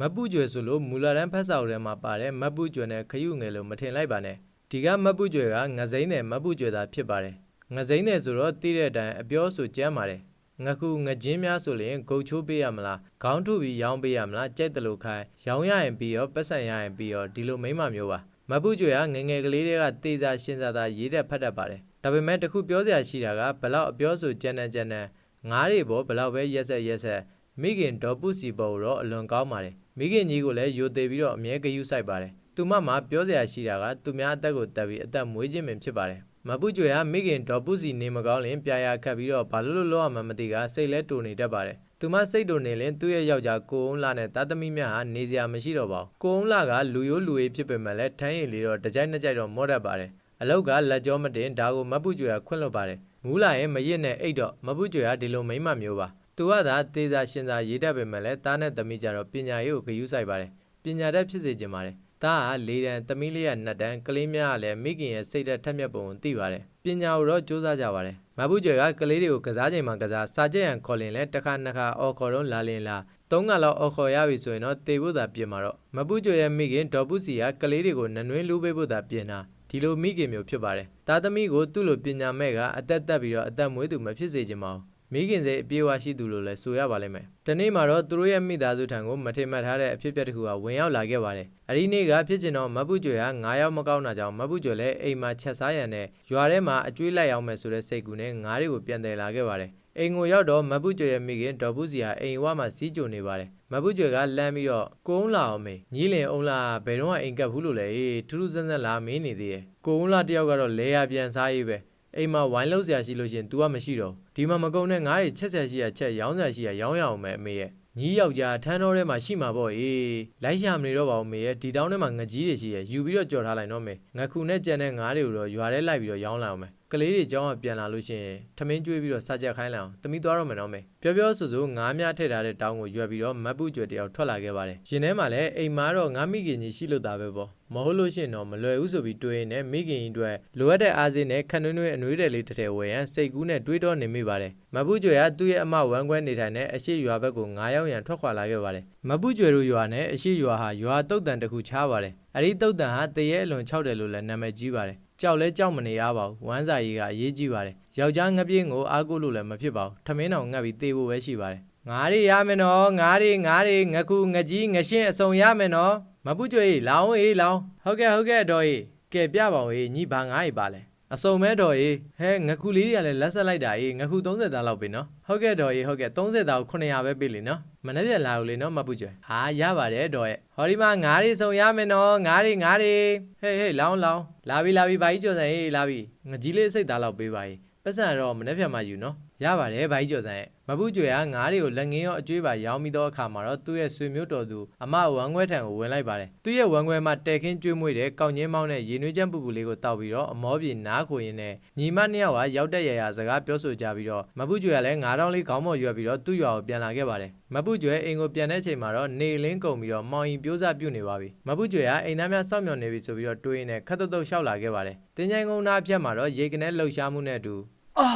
မတ်ပူကျွယ်ဆိုလို့မူလာတန်းဖတ်စာအုပ်ထဲမှာပါတဲ့မတ်ပူကျွယ်နဲ့ခရုငယ်လို့မထင်လိုက်ပါနဲ့ဒီကမတ်ပူကျွယ်ကငစိမ့်နဲ့မတ်ပူကျွယ်သာဖြစ်ပါတယ်ငစိမ့်နဲ့ဆိုတော့တိတဲ့အတိုင်းအပြောဆိုကြမ်းပါတယ်ငခုငကျင်းများဆိုရင်ဂုတ်ချိုးပေးရမလားခေါင်းထုပြီးရောင်းပေးရမလားကြိုက်တယ်လို့ခိုင်းရောင်းရရင်ပြီးရောပတ်စံရရင်ပြီးရောဒီလိုမိမ့်မမျိုးပါမတ်ပူကျွယ်ကငယ်ငယ်ကလေးတွေကတေးစားရှင်းစားသာရေးတဲ့ဖတ်တတ်ပါတယ်ဒါပေမဲ့တခုပြောစရာရှိတာကဘလောက်အပြောဆိုကြမ်းတဲ့ကြမ်းတဲ့ငားတွေပေါ်ဘလောက်ပဲရက်ဆက်ရက်ဆက် မိခင်ဒေါ်ပုစီပေါ်တော့အလွန်ကောင်းပါတယ်မိခင်ကြီးကိုလည်းယိုသေးပြီးတော့အမြဲဂယုစိုက်ပါတယ်သူမမှာပြောစရာရှိတာကသူများအသက်ကိုတက်ပြီးအသက်မွေးခြင်းပင်ဖြစ်ပါတယ်မပူကျွေကမိခင်ဒေါ်ပုစီနေမကောင်းရင်ပြာရခတ်ပြီးတော့ဘာလို့လို့လောက်ရမှမသိကစိတ်လဲတူနေတတ်ပါတယ်သူမစိတ်တူနေရင်သူ့ရဲ့ယောက်ျားကိုအုံးလာနဲ့တာသမီများဟာနေစရာမရှိတော့ပါဘူးကိုအုံးလာကလူရိုးလူရေးဖြစ်ပေမဲ့လည်းထမ်းရည်လေးတော့တကြိုက်နှစ်ကြိုက်တော့မော့တတ်ပါတယ်အလောက်ကလက်ကြောမတင်ဒါကိုမပူကျွေကခွင့်လွတ်ပါတယ်မူးလာရင်မရစ်နဲ့အိတ်တော့မပူကျွေကဒီလိုမိမ့်မမျိုးပါ သူကသာသေစာရှင်စာရေးတတ်ပေမဲ့လည်းတားနဲ့သမီးကြတော့ပညာရေးကိုဂရုစိုက်ပါတယ်ပညာတတ်ဖြစ်စေချင်ပါတယ်တားက၄တန်းသမီးလေးက2တန်းကလေးများကလည်းမိခင်ရဲ့စိတ်သက်ထက်မြက်ပုံကိုသိပါတယ်ပညာကိုတော့စူးစမ်းကြပါတယ်မဘူးကျွယ်ကကလေးတွေကိုကစားချိန်မှာကစားစာကြက်ရန်ခေါ်လင်လဲတစ်ခါနှစ်ခါအော်ခေါ်တော့လာလင်လာသုံးကလောက်အော်ခေါ်ရပြီဆိုရင်တော့တေဖို့သာပြင်မှာတော့မဘူးကျွယ်ရဲ့မိခင်ဒေါ်ပုစီကကလေးတွေကိုနနွင်းလူပေးဖို့သာပြင်တာဒီလိုမိခင်မျိုးဖြစ်ပါတယ်တာသမီကိုသူ့လိုပညာမဲ့ကအသက်တက်ပြီးတော့အသက်မွေးသူမဖြစ်စေချင်ပါဘူး မိခင်စိတ်အပြေးအဝရှိသူလို့လည်းဆိုရပါလိမ့်မယ်။ဒီနေ့မှာတော့သူတို့ရဲ့မိသားစုထံကိုမထေမှတ်ထားတဲ့အဖြစ်အပျက်တစ်ခုကဝင်ရောက်လာခဲ့ပါတယ်။အဲဒီနေ့ကဖြစ်ချင်တော့မပူကျွေက9ယောက်မကောင်းတာကြောင့်မပူကျွေလည်းအိမ်မှာချက်စားရန်နဲ့ရွာထဲမှာအကျွေးလိုက်အောင်မယ်ဆိုတဲ့စိတ်ကူနဲ့ငါးတွေကိုပြန်တယ်လာခဲ့ပါတယ်။အိမ်ကိုရောက်တော့မပူကျွေရဲ့မိခင်ဒေါ်ပူစီဟာအိမ်ဝမှာစီးကြုံနေပါတယ်။မပူကျွေကလမ်းပြီးတော့ကိုုံးလာအောင်မေညီးလင်အုံးလာဘယ်တော့မှအိမ်ကပ်ဘူးလို့လဲထူးထူးဆန်းဆန်းလာမင်းနေသေးရဲ့။ကိုုံးလာတယောက်ကတော့လဲရပြန်စားရေးပဲ။ အိမ်မှာဝိုင်းလုံးစရာရှိလို့ရှင် तू ကမရှိတော့ဒီမှာမကုံနဲ့ငါးတွေချက်ဆက်ရှိရချက်ရောင်းစရာရှိရရောင်းရအောင်မယ်အမေရဲ့ညီးယောက်ျားထန်းတော်ထဲမှာရှိမှာပေါ့အေးလိုက်ရှာမနေတော့ပါဘူးမေရဲ့ဒီတောင်းထဲမှာငကြီးတွေရှိရယူပြီးတော့ကြော်ထားလိုက်တော့မေငခုနဲ့ကြံတဲ့ငါးတွေကိုတော့ရွာထဲလိုက်ပြီးတော့ရောင်းလိုက်အောင်မယ် ကလေးတွေကြောင်းကပြန်လာလို့ရှိရင်ထမင်းကျွေးပြီးတော့စားကြက်ခိုင်းလိုက်အောင်တမိသွားတော့မယ်နော်မေပြောပြောဆိုဆိုငါးများထည့်ထားတဲ့တောင်းကိုရွက်ပြီးတော့မတ်ပုကျွယ်တယောက်ထွက်လာခဲ့ပါတယ်ရှင်ထဲမှာလည်းအိမ်မားတော့ငါမိခင်ကြီးရှိလို့သားပဲပေါ့မဟုတ်လို့ရှိရင်တော့မလွယ်ဘူးဆိုပြီးတွေးရင်လည်းမိခင်ကြီးအတွက်လိုအပ်တဲ့အားစိနဲ့ခဏနှွေးအနှွေးတယ်လေးတစ်ထည်ဝယ်ရန်စိတ်ကူးနဲ့တွေးတော့နေမိပါတယ်မတ်ပုကျွယ်ကသူ့ရဲ့အမဝမ်းခွဲနေထိုင်တဲ့အရှိရွာဘက်ကိုငားရောက်ရန်ထွက်ခွာလာခဲ့ပါတယ်မတ်ပုကျွယ်တို့ရွာနဲ့အရှိရွာဟာရွာတုတ်တန်တစ်ခုခြားပါတယ်အဲ့ဒီတုတ်တန်ဟာတရေအလွန်၆တယ်လို့လည်းနာမည်ကြီးပါတယ် ကြောက်လဲကြောက်မနေရပါဘူးဝမ်းစာကြီးကအရေးကြီးပါတယ်ယောက်ျားငပြင်းကိုအားကိုးလို့လည်းမဖြစ်ပါဘူးထမင်းတော်ငတ်ပြီးတေးဖို့ပဲရှိပါတယ်ငါးရီရမယ်နော်ငါးရီငါးရီငခုငကြီးငရှင်းအစုံရမယ်နော်မပုကျွေးလောင်းအေးလောင်းဟုတ်ကဲ့ဟုတ်ကဲ့တော်ကြီးကဲပြပါဦးအေးညီဘာငါးရီပါလဲ အစုံမဲတော်ကြီးဟဲငခုလေးတွေကလည်းလက်ဆက်လိုက်တာအေးငခု30သားလောက်ပြီနော်ဟုတ်ကဲ့တော်ကြီးဟုတ်ကဲ့30သားကို900ပဲပေးလေနော်မနေ့ပြန်လာဦးလေနော်မပုကျွေဟာရပါတယ်တော်ရဲ့ဟောဒီမှာငါးရီစုံရမယ်နော်ငါးရီငါးရီဟေးဟေးလောင်းလောင်းလာပြီလာပြီဘာကြီးကြော်စံအေးလာပြီငကြီးလေးစိတ်သားလောက်ပေးပါကြီးပတ်စံတော့မနေ့ပြန်မှယူနော်ရပါတယ်ဘာကြီးကျော်စံရဲ့ မပုကျွေကငါးတွေကိုလက်ငင်းရောအကျွေးပါရောင်းပြီးတော့အခါမှာတော့သူ့ရဲ့ဆွေမျိုးတော်သူအမဝမ်းခွဲထံကိုဝင်လိုက်ပါတယ်သူ့ရဲ့ဝမ်းခွဲမှာတဲခင်းကျွေးမွေးတဲ့ကောက်ငင်းမောင်းတဲ့ရေနွေးချမ်းပူပူလေးကိုတောက်ပြီးတော့အမောပြေနားခိုရင်းနဲ့ညီမနှစ်ယောက်ကရောက်တဲ့ရရစကားပြောဆိုကြပြီးတော့မပုကျွေကလည်းငါးတောင်းလေးခေါင်းပေါ်ရွက်ပြီးတော့သူ့ရွာကိုပြန်လာခဲ့ပါတယ်မပုကျွေအိမ်ကိုပြန်တဲ့ချိန်မှာတော့နေလင်းကုန်ပြီးတော့မောင်ရင်ပြိုးစားပြုတ်နေပါပြီမပုကျွေကအိမ်သားများစောင့်မျှော်နေပြီဆိုပြီးတော့တွေးရင်းနဲ့ခတ်တုတ်တုတ်ရှောက်လာခဲ့ပါတယ်တင်ချိုင်ကုန်းသားအဖြတ်မှာတော့ရေကနေလှုပ်ရှားမှုနဲ့အတူအာ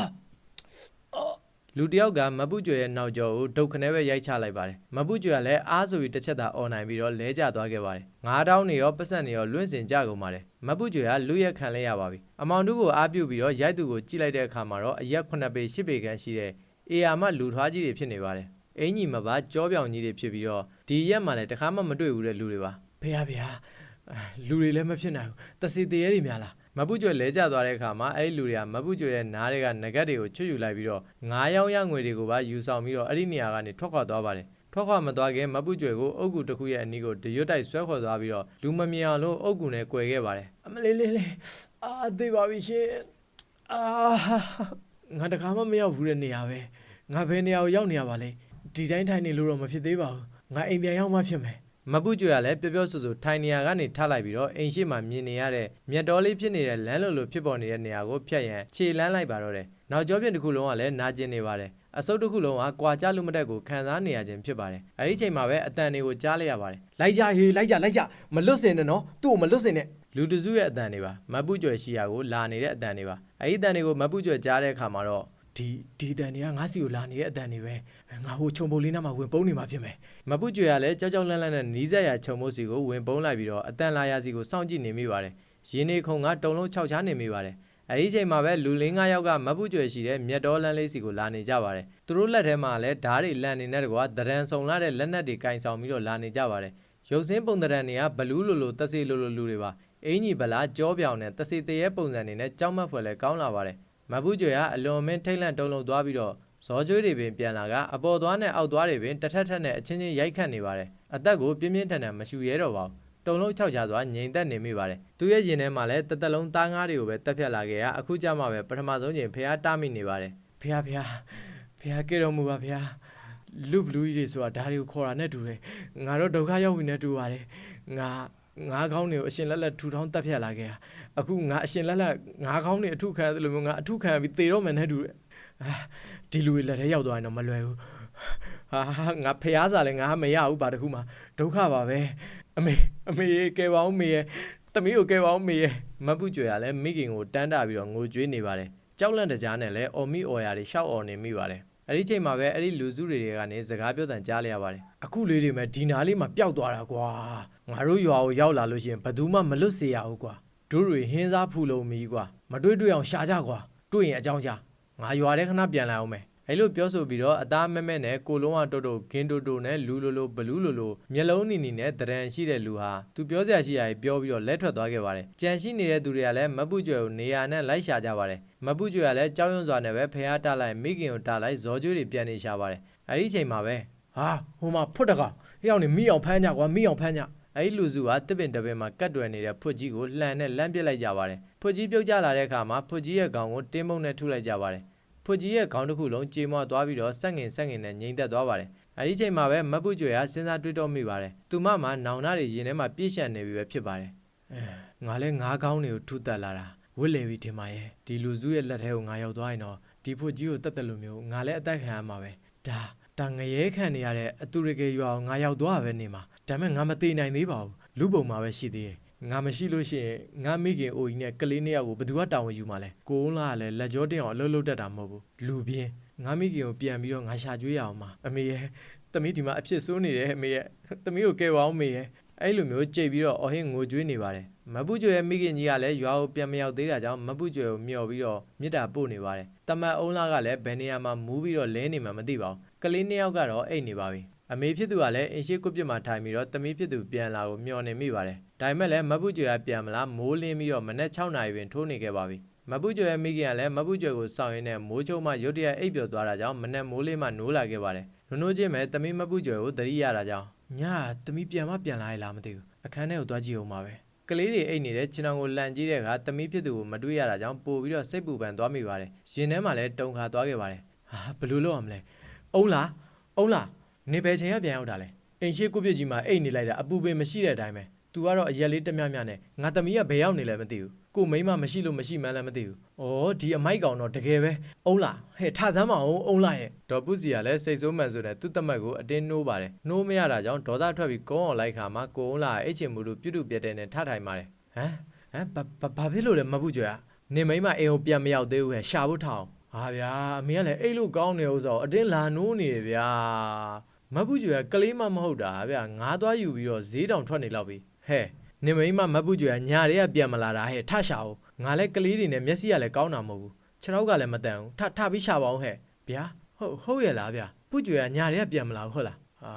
လူတယောက်ကမပုကျွေရဲ့နောက်ကျောကိုဒုတ်ခနဲပဲရိုက်ချလိုက်ပါတယ်မပုကျွေကလည်းအားဆိုပြီးတစ်ချက်သာអော်နိုင်ပြီးတော့လဲကျသွားခဲ့ပါတယ်ငါးတောင်းနေရောပတ်စံနေရောလွင့်စင်ကြကုန်ပါတယ်မပုကျွေကလူရက်ခံလဲရပါပြီအမောင်တို့ကိုအားပြုပြီးတော့ရိုက်သူကိုကြည့်လိုက်တဲ့အခါမှာတော့အရက်9ပေ10ပေခန့်ရှိတဲ့အေယာမလူထွားကြီးတွေဖြစ်နေပါတယ်အင်ကြီးမပါကြောပြောင်ကြီးတွေဖြစ်ပြီးတော့ဒီရက်မှလည်းတခါမှမတွေ့ဘူးတဲ့လူတွေပါဖေရဖေရအာလူတွေလည်းမဖြစ်နိုင်ဘူးတစီတရေတွေများလား မပုကျွဲလဲကျသွားတဲ့အခါမှာအဲ့ဒီလူတွေကမပုကျွဲရဲ့နားတွေကနဂတ်တွေကိုချွတ်ယူလိုက်ပြီးတော့ငားယောင်းရငွေတွေကိုပါယူဆောင်ပြီးတော့အဲ့ဒီနေရာကနေထွက်ခွာသွားပါတယ်ထွက်ခွာမသွားခင်မပုကျွဲကိုအုတ်ကူတစ်ခုရဲ့အနီးကိုဒရွတ်တိုက်ဆွဲခေါ်သွားပြီးတော့လူမမြင်အောင်လို့အုတ်ကူနဲ့꿰ခဲ့ပါတယ်အမလေးလေးလေးအာသိပါပြီရှင်အာငါတခါမှမရောက်ဘူးတဲ့နေရာပဲငါဘယ်နေရာကိုရောက်နေရပါလဲဒီတိုင်းထိုင်နေလို့တော့မဖြစ်သေးပါဘူးငါအိမ်ပြန်ရောက်မှဖြစ်မယ် မပုကျွဲကလည်းပျော်ပျော်ဆူဆူထိုင်နေရာကနေထားလိုက်ပြီးတော့အိမ်ရှိမှမြင်နေရတဲ့မြက်တော်လေးဖြစ်နေတဲ့လမ်းလိုလိုဖြစ်ပေါ်နေတဲ့နေရာကိုဖြတ်ရန်ခြေလန်းလိုက်ပါတော့တယ်နောက်ကျောပြင်တစ်ခုလုံးကလည်းနာကျင်နေပါတယ်အစုပ်တစ်ခုလုံးကကွာကြလူမတက်ကိုခံစားနေရခြင်းဖြစ်ပါတယ်အဲဒီချိန်မှာပဲအတန်တွေကိုကြားလိုက်ရပါတယ်လိုက်ကြဟေးလိုက်ကြလိုက်ကြမလွတ်စင်နဲ့နော်သူ့ကိုမလွတ်စင်နဲ့လူတစုရဲ့အတန်တွေပါမတ်ပုကျွယ်ရှိရာကိုလာနေတဲ့အတန်တွေပါအဲဒီအတန်တွေကိုမတ်ပုကျွယ်ကြားတဲ့အခါမှာတော့ ဒီဒီဒီအတန်တွေကငါစီကိုလာနေတဲ့အတန်တွေပဲငါဟိုခြုံပုတ်လေးနားမှာဝင်ပုန်းနေမှာဖြစ်မယ်မပုကျွေကလည်းကြောက်ကြောက်လန့်လန့်နဲ့နီးစက်ရခြုံမိုးစီကိုဝင်ပုံးလိုက်ပြီးတော့အတန်လာရစီကိုစောင့်ကြည့်နေမိပါတယ်ရင်းနေခုံကတုံလုံးခြောက်ချားနေမိပါတယ်အဲဒီအချိန်မှာပဲလူလေး၅ယောက်ကမပုကျွေရှိတဲ့မြတ်တော်လန်းလေးစီကိုလာနေကြပါတယ်သူတို့လက်ထဲမှာလည်းဓားတွေလန့်နေတဲ့တကွာဒရန်ဆုံလာတဲ့လက်နက်တွေကင်ဆောင်ပြီးတော့လာနေကြပါတယ်ရုပ်စင်းပုံဒရန်တွေကဘလူးလိုလိုတက်စီလိုလိုလူတွေပါအင်ကြီးဗလာကြောပြောင်နဲ့တစီတရဲပုံစံတွေနဲ့ကြောက်မက်ဖွယ်လဲကောင်းလာပါတယ် မပုကျွေကအလွန်မင်းထိတ်လန့်တုံလုံးသွားပြီးတော့ဇော်ကျွေးတွေပင်ပြန်လာကအပေါ်သွားနဲ့အောက်သွားတွေပင်တစ်ထက်ထက်နဲ့အချင်းချင်းရိုက်ခတ်နေပါတယ်အသက်ကိုပြင်းပြင်းထန်ထန်မရှူရဲတော့ပါဘူးတုံလုံးခြောက်ချစွာငြိမ်သက်နေမိပါတယ်သူရဲ့ရင်ထဲမှာလည်းတသက်လုံးသားငါးတွေကိုပဲတက်ဖြတ်လာခဲ့ရအခုကြမှာပဲပထမဆုံးချိန်ဖះတားမိနေပါတယ်ဖះဖះဖះကြတော်မူပါဖះလူဘလူးကြီးတွေဆိုတာဒါတွေကိုခေါ်တာနဲ့တူတယ်ငါတို့ဒုက္ခရောက်ပြီနဲ့တူပါတယ်ငါ ငါးကောင်းတွေကိုအရှင်လက်လက်ထူထောင်းတက်ဖြတ်လာခဲ့တာအခုငါအရှင်လက်လက်ငါးကောင်းတွေအထုခံရတယ်လို့မျိုးငါအထုခံပြီးသေတော့မယ်နဲ့တူတယ်အာဒီလူတွေလက်ထဲရောက်သွားရင်တော့မလွယ်ဘူးဟာငါဖះစားလဲငါမရဘူးဘာတခုမှဒုက္ခပါပဲအမေအမေရေကဲပါအောင်မေရဲ့သမီးကိုကဲပါအောင်မေရဲ့မပုကျွေကလည်းမိခင်ကိုတန်းတာပြီးတော့ငိုကြွေးနေပါတယ်ကြောက်လန့်တကြားနဲ့လည်းအော်မီအော်ယာတွေရှောက်အော်နေမိပါတယ် အဲ့ဒီချိန်မှာပဲအဲ့ဒီလူစုတွေတွေကနေစကားပြောတန်ကြားလိုက်ရပါတယ်အခုလေးတွေမဲ့ဒီနာလေးမှာပျောက်သွားတာကွာငါတို့ရွာကိုရောက်လာလို့ရှိရင်ဘယ်သူမှမလွတ်စေရဘူးကွာတို့တွေဟင်းစားဖူလုံးမီကွာမတွေးတွေ့အောင်ရှာကြကွာတွေ့ရင်အကြောင်းကြားငါရွာထဲခဏပြန်လာအောင်မယ် အဲ့လိုပြောဆိုပြီးတော့အသားမဲမဲနဲ့ကိုလုံးဝတိုးတိုးဂင်တိုတိုနဲ့လူလိုလိုဘလူးလိုလိုမျက်လုံးနီနီနဲ့တရန်ရှိတဲ့လူဟာသူပြောစရာရှိရာကြီးပြောပြီးတော့လက်ထွက်သွားခဲ့ပါတယ်ကြံရှိနေတဲ့သူတွေကလည်းမပုကျွယ်ကိုနေရာနဲ့လိုက်ရှာကြပါတယ်မပုကျွယ်ကလည်းကြောက်ရွံ့စွာနဲ့ပဲဖះတားလိုက်မိခင်ကိုတားလိုက်ဇော်ကျွေးတွေပြန်နေရှာပါတယ်အဲ့ဒီချိန်မှာပဲဟာဟိုမှာဖွတ်တကောင်ဟိအောင်နေမိအောင်ဖမ်းကြကွာမိအောင်ဖမ်းကြအဲ့ဒီလူစုကတစ်ပင်တစ်ပင်မှာကတ်တွယ်နေတဲ့ဖွတ်ကြီးကိုလှန်နဲ့လမ်းပစ်လိုက်ကြပါတယ်ဖွတ်ကြီးပြုတ်ကျလာတဲ့အခါမှာဖွတ်ကြီးရဲ့ခေါင်းကိုတင်းမုံနဲ့ထုလိုက်ကြပါတယ် ဖွတ်ကြီးရဲ့ခေါင်းတစ်ခုလုံးကြေမွသွားပြီးတော့ဆက်ငင်ဆက်ငင်နဲ့ငိမ့်သက်သွားပါတယ်အဲ့ဒီချိန်မှာပဲမပုကျွေကစဉ်းစားတွေးတောမိပါတယ်သူမမှာနောင်နာတွေရင်ထဲမှာပြည့်ရှံနေပြီပဲဖြစ်ပါတယ်အဲငါလဲငါးကောင်းတွေကိုထုတက်လာတာဝစ်လေပြီထင်ပါရဲ့ဒီလူစုရဲ့လက်ထဲကိုငါရောက်သွားရင်တော့ဒီဖွတ်ကြီးကိုတက်တက်လို့မျိုးငါလဲအသက်ခံရမှာပဲဒါဒါငရဲခံနေရတဲ့အတူရကေရွာကိုငါရောက်သွားပဲနေမှာဒါပေမဲ့ငါမသေးနိုင်သေးပါဘူးလူပုံမှာပဲရှိသေးတယ် ငါမရှိလို့ရှိရင်ငါမိခင်အိုကြီးနဲ့ကလေးနှစ်ယောက်ကိုဘယ်သူကတာဝန်ယူမှာလဲကိုုံးလာကလည်းလက်ကြောတင်အောင်အလုပ်လုပ်တတ်တာမဟုတ်ဘူးလူပြင်းငါမိခင်ကိုပြန်ပြီးတော့ငါရှာကြွေးရအောင်ပါအမေရဲ့သမီးဒီမှာအဖြစ်ဆိုးနေတယ်အမေရဲ့သမီးကိုကယ်ပါအောင်မေရဲ့အဲ့လိုမျိုးကြိတ်ပြီးတော့အော်ဟင်းငိုကြွေးနေပါတယ်မပုကျွေရဲ့မိခင်ကြီးကလည်းရွာကိုပြန်မရောက်သေးတာကြောင့်မပုကျွေကိုမျှော်ပြီးတော့မြစ်တာပို့နေပါတယ်တမတ်အုံးလာကလည်းဘယ်နေရာမှာမူးပြီးတော့လဲနေမှမသိပါဘူးကလေးနှစ်ယောက်ကတော့အိတ်နေပါပြီ အမေဖြစ်သူကလည်းအင်ရှိကုတ်ပြစ်မှာထိုင်ပြီးတော့တမီးဖြစ်သူပြန်လာကိုမျှော်နေမိပါတယ်ဒါပေမဲ့လည်းမပုကျွေကပြန်မလာမိုးလင်းပြီးတော့မနေ့6နာရီပင်ထိုးနေခဲ့ပါပြီမပုကျွေရဲ့မိခင်ကလည်းမပုကျွေကိုစောင့်ရင်းနဲ့မိုးချုံမှရုတ်တရက်အိပ်ပျော်သွားတာကြောင့်မနေ့မိုးလေးမှနိုးလာခဲ့ပါတယ်နုံနိုးချင်းပဲတမီးမပုကျွေကိုသတိရတာကြောင့်ညသမီးပြန်မပြန်လာရလားမသိဘူးအခန်းထဲကိုသွားကြည့်အောင်ပါပဲကလေးတွေအိတ်နေတဲ့ခြေထောင်ကိုလှန်ကြည့်တဲ့အခါသမီးဖြစ်သူကိုမတွေ့ရတာကြောင့်ပို့ပြီးတော့စိတ်ပူပန်သွားမိပါတယ်။ရင်ထဲမှာလည်းတုန်ခါသွားခဲ့ပါတယ်ဟာဘယ်လိုလုပ်ရမလဲအုံးလားအုံးလား နေဘယ်ချိန်ကပြန်ရောက်တာလဲအိမ်ရှိကိုပြစ်ကြီးမှာအိတ်နေလိုက်တာအပူပင်မရှိတဲ့အတိုင်းပဲ तू ကတော့အရက်လေးတမျှမျှနဲ့ငါသမီးကဘယ်ရောက်နေလဲမသိဘူးကိုမိန်းမမရှိလို့မရှိမှန်းလည်းမသိဘူးဩဒီအမိုက်ကောင်တော့တကယ်ပဲအုံးလားဟဲ့ထဆမ်းမအောင်အုံးလားရဲ့။ဒေါ်ပုစီကလည်းစိတ်ဆိုးမှန်ဆိုတဲ့သူ့တမက်ကိုအတင်းနှိုးပါတယ်။နှိုးမရတာကြောင့်ဒေါသထွက်ပြီးကုန်းအောင်လိုက်ခါမှာကိုုံးလာအိတ်ချင်မှုတို့ပြုတ်တုပြက်တဲ့နဲ့ထထိုင်ပါတယ်ဟမ်ဟမ်ဘာဘာဘာဖြစ်လို့လဲမဟုတ်ကြွာနေမိန်းမအိမ်ကိုပြန်မရောက်သေးဘူးဟဲ့ရှာဖို့ထောင်ဟာဗျာအမေကလည်းအိတ်လို့ကောင်းနေဥစ္စာကိုအတင်းလာနိုးနေဗျာ မဟုတ်ကြွာကလေးမမဟုတ်တာဗျာငါးသွားယူပြီးတော့ဈေးတောင်ထွက်နေလောက်ပြီဟဲ့နေမိန်းမမဟုတ်ကြွာညာတွေကပြန်မလာတာဟဲ့ထရှာအောင်ငါလည်းကလေးတွေနဲ့မျက်စိကလည်းကောင်းတာမဟုတ်ဘူးခြေထောက်ကလည်းမတန်ဘူးထထပြီးရှာပါအောင်ဟဲ့ဗျာဟုတ်ဟုတ်ရဲ့လားဗျာပုကြွာညာတွေကပြန်မလာဘူးဟုတ်လားအာ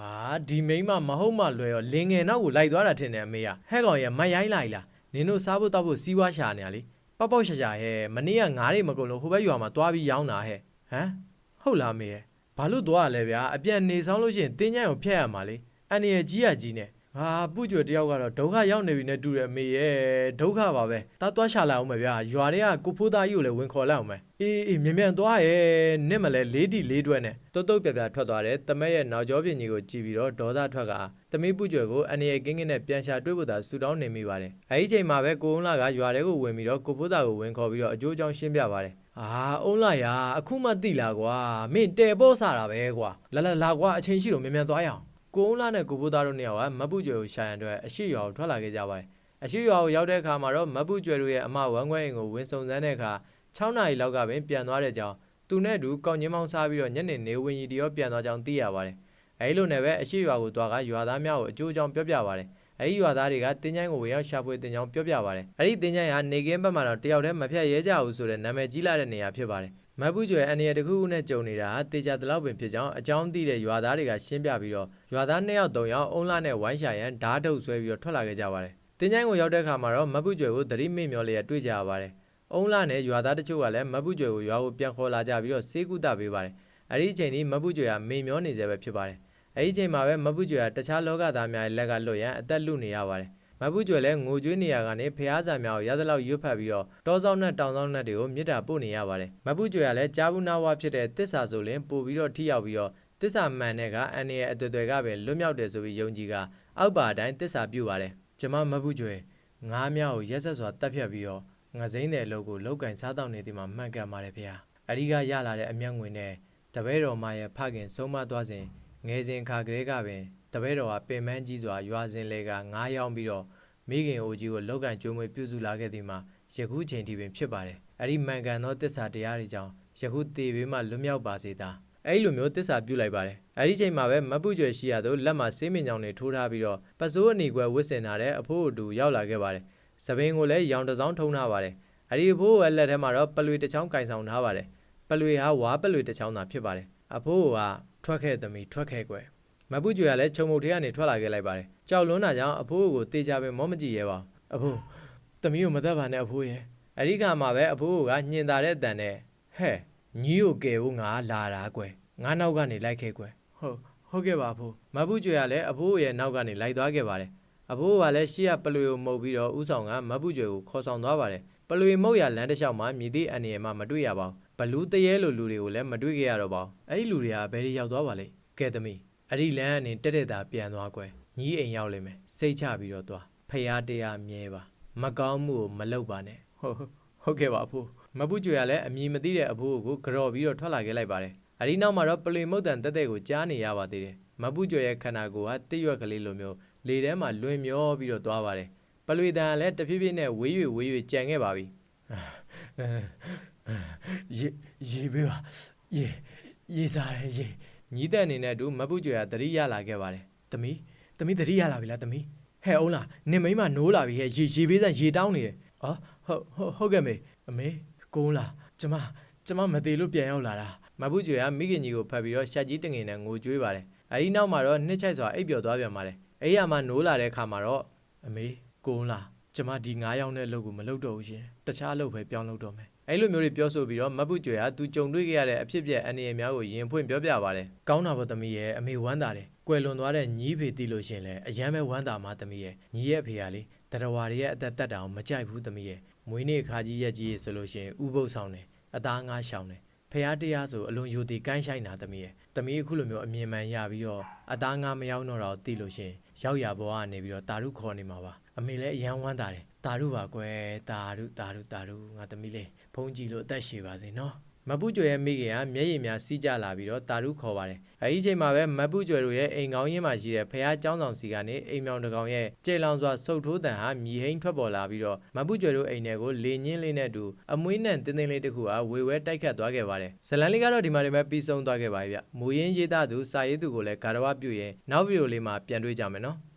ဒီမိန်းမမဟုတ်မှလွယ်ရောလင်ငယ်နောက်ကိုလိုက်သွားတာထင်တယ်အမေကဟဲ့ကောင်ရမတ်ရိုင်းလိုက်လားနင်တို့စားဖို့တောက်ဖို့စီးပွားရှာနေရလေပေါက်ပေါက်ရှာရှာဟဲ့မနေ့ကငားတွေမကုန်လို့ဟိုဘက်ရွာမှာသွားပြီးရောင်းတာဟဲ့ဟမ်ဟုတ်လားမေရဲ့ ဘာလို့သွားရလဲဗျာအပြန်နေဆောင်လို့ရှိရင်တင်းញံ့ကိုဖျက်ရမှာလေအန်ရကြီးရကြီးနဲ့ဟာပုကျွယ်တယောက်ကတော့ဒုက္ခရောက်နေပြီနဲ့တူတယ်အမေရဲ့ဒုက္ခပါပဲတားသွားရှာလိုက်အောင်မယ်ဗျာရွာတွေကကိုဖိုးသားကြီးကိုလည်းဝင်ခေါ်လိုက်အောင်မယ်အေးအေးမြန်မြန်သွားရဲ့နင့်မလဲလေးတီလေးတွဲနဲ့။တုတ်တုတ်ပြပြထွက်သွားတဲ့တမက်ရဲ့နောက်ကျောပြင်ကြီးကိုကြည့်ပြီးတော့ဒေါသထွက်ကသမီးပုကျွယ်ကိုအန်ရကင်းကင်းနဲ့ပြန်ရှာတွေ့ဖို့သာဆူတောင်းနေမိပါတယ်။အဲဒီချိန်မှာပဲကိုုံးလာကရွာထဲကိုဝင်ပြီးတော့ကိုဖိုးသားကိုဝင်ခေါ်ပြီးတော့အကျိုးအကြောင်းရှင်းပြပါတယ်။ အာအုံးလာရအခုမှသိလာကွာမင်းတဲပေါ်စားတာပဲကွာလာလာလာကွာအချိန်ရှိလို့မြန်မြန်သွားရအောင်ကိုုံးလာနဲ့ကိုဖိုးသားတို့နှစ်ယောက်ကမပုကျွယ်ကိုရှာရန်အတွက်အရှိရွာကိုထွက်လာခဲ့ကြပါတယ်။အရှိရွာကိုရောက်တဲ့အခါမှာတော့မပုကျွယ်တို့ရဲ့အမဝမ်းခွဲအိမ်ကိုဝင်စုံစမ်းတဲ့အခါ6နာရီလောက်ကပင်ပြန်သွားတဲ့ကြောင်းသူနဲ့အတူကောင်းချင်းမောင်းစားပြီးတော့ညနေနေဝင်ကြီးတရောပြန်သွားကြောင်းသိရပါတယ်အဲဒီလိုနဲ့ပဲအရှိရွာကိုသွားကရွာသားများကိုအကျိုးအကြောင်းပြောပြပါတယ် အဲဒီရွာသားတွေကတင်းချိုင်းကိုဝင်ရောက်ရှာဖွေတင်ကြောင်းပြောပြပါတယ်အဲဒီတင်းချိုင်းကနေကင်းဘက်မှာတော့တယောက်တည်းမဖြတ်ရဲကြဘူးဆိုတဲ့နာမည်ကြီးလာတဲ့နေရာဖြစ်ပါတယ်မတ်ဘူးကျွယ်အနေရတစ်ခုခုနဲ့ကြုံနေတာဟာတေချာတလောက်ပင်ဖြစ်ကြောင်းအကြောင်းသိတဲ့ရွာသားတွေကရှင်းပြပြီးတော့ရွာသား2ယောက်3ယောက်အုံးလာနဲ့ဝိုင်းရှာရန်ဓာတ်ထုတ်ဆွဲပြီးတော့ထွက်လာခဲ့ကြပါတယ်တင်းချိုင်းကိုရောက်တဲ့အခါမှာတော့မတ်ဘူးကျွယ်ကိုသတိမေ့မျောလျက်တွေ့ကြရပါတယ်အုံးလာနဲ့ရွာသားတချို့ကလည်းမတ်ဘူးကျွယ်ကိုရွာကိုပြန်ခေါ်လာကြပြီးတော့စေးကုသပေးပါတယ်အဲ့ဒီအချိန်นี้မတ်ဘူးကျွယ်ကမေ့မျောနေစေပဲဖြစ်ပါတယ် အဲ့ဒီအချိန်မှာပဲမတ်ဘူးကျွယ်ကတခြားလောကသားများရဲ့လက်ကလွတ်ရန်အသက်လုနေရပါတယ်မတ်ဘူးကျွယ်လည်းငိုကြွေးနေရကနေဖះစာများကိုရသလောက်ရွတ်ဖတ်ပြီးတော့တောဆောင်နဲ့တောင်ဆောင်နဲ့တွေကိုမြစ်တာပို့နေရပါတယ်မတ်ဘူးကျွယ်ကလည်းကြားဘူးနာဝဖြစ်တဲ့တစ္ဆာဆိုလင်ပို့ပြီးတော့ထိရောက်ပြီးတော့တစ္ဆာမှန်တဲ့ကအန်ရဲ့အတွေ့အကြုံကပဲလွတ်မြောက်တယ်ဆိုပြီးယုံကြည်ကအောက်ပါအတိုင်းတစ္ဆာပြုတ်ပါတယ်ကျမမတ်ဘူးကျွယ်ငားများကိုရက်ဆက်စွာတတ်ဖြတ်ပြီးတော့ငစိမ့်တဲ့အလုပ်ကိုလောက်ကင်စားတောင်းနေသည်မှာမှန်ကန်ပါတယ်ဖေ။အဒီကရလာတဲ့အမျက်ငွေနဲ့တပည့်တော်မရဲ့ဖခင်ဆုံးမသွားစဉ် ငယ်စဉ်ခါကလေးကပင်တပည့်တော်ကပင်မန်းကြီးစွာရွာစဉ်လေကငားရောင်းပြီးတော့မိခင်အိုကြီးကိုလောက်ကင်ကျွေးမွေးပြုစုလာခဲ့သည်မှာယခုချိန်ထိပင်ဖြစ်ပါတယ်။အဒီမှန်ကန်သောတစ္ဆာတရားတွေကြောင့်ယခုတည်ပြီးမှလွတ်မြောက်ပါစေသာ။အဲ့လိုမျိုးတစ္ဆာပြုလိုက်ပါတယ်။အဲ့ဒီချိန်မှာပဲမပုကျွယ်ရှိရသို့လက်မှာဆေးမင်ကြောင်တွေထိုးထားပြီးတော့ပစိုးအနီကွယ်ဝစ်စင်ထားတဲ့အဖိုးအတူရောက်လာခဲ့ပါတယ်။စပင်းကိုလည်းရောင်တစောင်းထုံထားပါတယ်။အဲ့ဒီအဖိုးရဲ့လက်ထဲမှာတော့ပလွေတစ်ချောင်းကင်ဆောင်ထားပါတယ်။ပလွေဟာဝါပလွေတစ်ချောင်းသာဖြစ်ပါတယ်။အဖိုးက ထွက်ခဲ့သမီးထွက်ခဲ့ကွယ်။မပုကျွယ်ကလည်းခြုံမုတ်ထဲကနေထွက်လာခဲ့လိုက်ပါတယ်။ကြောက်လွန်းတာကြောင့်အဖိုးကိုတေချာပင်မောမကြည့်ရဲပါဘူး။အဖိုးသမီးကိုမသက်ပါနဲ့အဖိုးရဲ့။အဲ့ဒီခါမှာပဲအဖိုးကညင်တာတဲ့အတန်နဲ့ဟဲ့ညီကိုကယ်ဖို့ငါလာတာကွယ်။ငါနောက်ကနေလိုက်ခဲ့ကွယ်။ဟုတ်ဟုတ်ကဲ့ပါအဖိုး။မပုကျွယ်ကလည်းအဖိုးရဲ့နောက်ကနေလိုက်သွားခဲ့ပါတယ်။အဖိုးကလည်းရှေ့ကပလွေကိုမှုတ်ပြီးတော့ဥဆောင်ကမပုကျွယ်ကိုခေါ်ဆောင်သွားပါတယ်။ပလွေမှုတ်ရလမ်းတစ်လျှောက်မှာမြည်သည့်အနေရမှာမတွေ့ရပါဘူး။ ဘလူးတရဲလိုလူတွေကိုလည်းမတွေ့ခဲ့ရတော့ပါဘူး။အဲ့ဒီလူတွေကဘယ်တွေရောက်သွားပါလဲ။ကဲသမီးအဲ့ဒီလမ်းကနေတက်တက်တာပြန်သွားကွယ်။ညီအိမ်ရောက်လိမ့်မယ်။စိတ်ချပြီးတော့သွား။ဖျားတရားမြဲပါ။မကောင်းမှုကိုမလုပ်ပါနဲ့။ဟုတ်ဟုတ်ကဲ့ပါအဖိုး။မပုကျွယ်ကလည်းအမည်မသိတဲ့အဖိုးကိုကြော်ပြီးတော့ထွက်လာခဲ့လိုက်ပါတယ်။အဒီနောက်မှာတော့ပလွေမုတ်တန်တက်တဲ့ကိုကြားနေရပါသေးတယ်။မပုကျွယ်ရဲ့ခန္ဓာကိုယ်ဟာတိရွက်ကလေးလိုမျိုးလေထဲမှာလွင်မျောပြီးတော့သွားပါတယ်။ပလွေတန်ကလည်းတဖြည်းဖြည်းနဲ့ဝေး၍ဝေး၍ကြံခဲ့ပါပြီ။ ရေရေပေးပါရေရေစားတယ်ရေညီးတဲ့အနေနဲ့အတူမပုကျွယ်ကတတိရလာခဲ့ပါတယ်သမီးသမီးသတိရလာပြီလားသမီးဟဲ့အောင်လားနင်မိမနိုးလာပြီဟဲ့ရေရေပေးစမ်းရေတောင်းနေတယ်အော်ဟုတ်ဟုတ်ဟုတ်ကဲ့မေအမေကုန်းလားကျမကျမမသေးလို့ပြန်ရောက်လာတာ။မပုကျွယ်ကမိခင်ကြီးကိုဖတ်ပြီးတော့ရှက်ကြီးတငင်နဲ့ငိုကြွေးပါတယ်။အဲဒီနောက်မှာတော့နှစ်ချိုက်စွာအိပ်ပျော်သွားပြန်ပါတယ်။အဲ့ရမှာနိုးလာတဲ့အခါမှာတော့အမေကုန်းလားကျမဒီ9ယောက်နဲ့အလုပ်ကိုမလုပ်တော့ဘူးရှင်တခြားအလုပ်ပဲပြောင်းလုပ်တော့မယ် အဲ့လိုမျိုးတွေပြောဆိုပြီးတော့မပုကျွယ်ကသူကြုံတွေ့ခဲ့ရတဲ့အဖြစ်အပျက်အနေအများကိုရင်ဖွင့်ပြောပြပါတယ်ကောင်းတာပေါ့သမီးရဲ့အမေဝမ်းသာတယ်ကွယ်လွန်သွားတဲ့ညီးဖေတီလို့ရှင်လဲအရန်ပဲဝမ်းသာမှသမီးရဲ့ညီးရဲ့အဖေကလေတရဝါတွေရဲ့အသက်တက်တာအောင်မကြိုက်ဘူးသမီးရဲ့မွေးနေ့ခါကြီးရက်ကြီးရေဆိုလို့ရှင်ဥပုပ်ဆောင်တယ်အသားငါးရှောင်းတယ်ဖះတရားဆိုအလွန်ယိုတီကိုင်းဆိုင်တာသမီးရဲ့သမီးအခုလိုမျိုးအမြင်မှန်ရပြီးတော့အသားငါးမရောက်တော့တော့တီလို့ရှင်ရောက်ရဘဝကနေပြီးတော့တာရုခေါ်နေမှာပါအမေလည်းအရန်ဝမ်းသာတယ် တာရုပါကွယ်တာရုတာရုတာရုငါသမီးလေးဖုန်းကြည့်လို့အသက်ရှည်ပါစေနော် ။မပုကျွယ်ရဲ့မိခင်ကမျက်ရည်များစီးကြလာပြီးတော့တာရုခေါ်ပါတယ်။အဲဒီအချိန်မှာပဲမပုကျွယ်တို့ရဲ့အိမ်ကောင်းရင်းမှာရှိတဲ့ဖះเจ้าဆောင်စီကနေအိမ်မြောင်တစ်ကောင်ရဲ့ကျေလောင်စွာဆုတ်ထိုးတန်ဟာမြည်ဟိန်းထွက်ပေါ်လာပြီးတော့မပုကျွယ်တို့အိမ်ထဲကိုလေညင်းလေးနဲ့အတူအမွှေးနဲ့တင်းတင်းလေးတစ်ခုဟာဝေဝဲတိုက်ခတ်သွားခဲ့ပါတယ်။ဇလန်လေးကတော့ဒီမှာဒီမဲ့ပြီးဆုံးသွားခဲ့ပါပြီဗျ။မူရင်းရေးသားသူစာရေးသူကိုလည်းဂါရဝပြုရင်နောက်ဗီဒီယိုလေးမှာပြန်တွေ့ကြမယ်နော်။